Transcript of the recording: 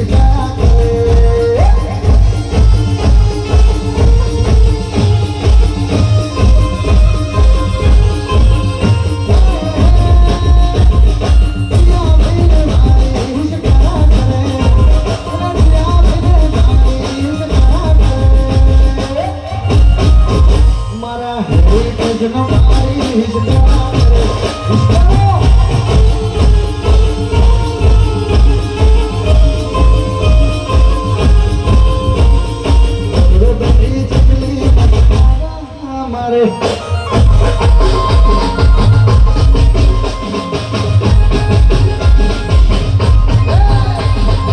He's a man, he's a man, he's a man. everybody.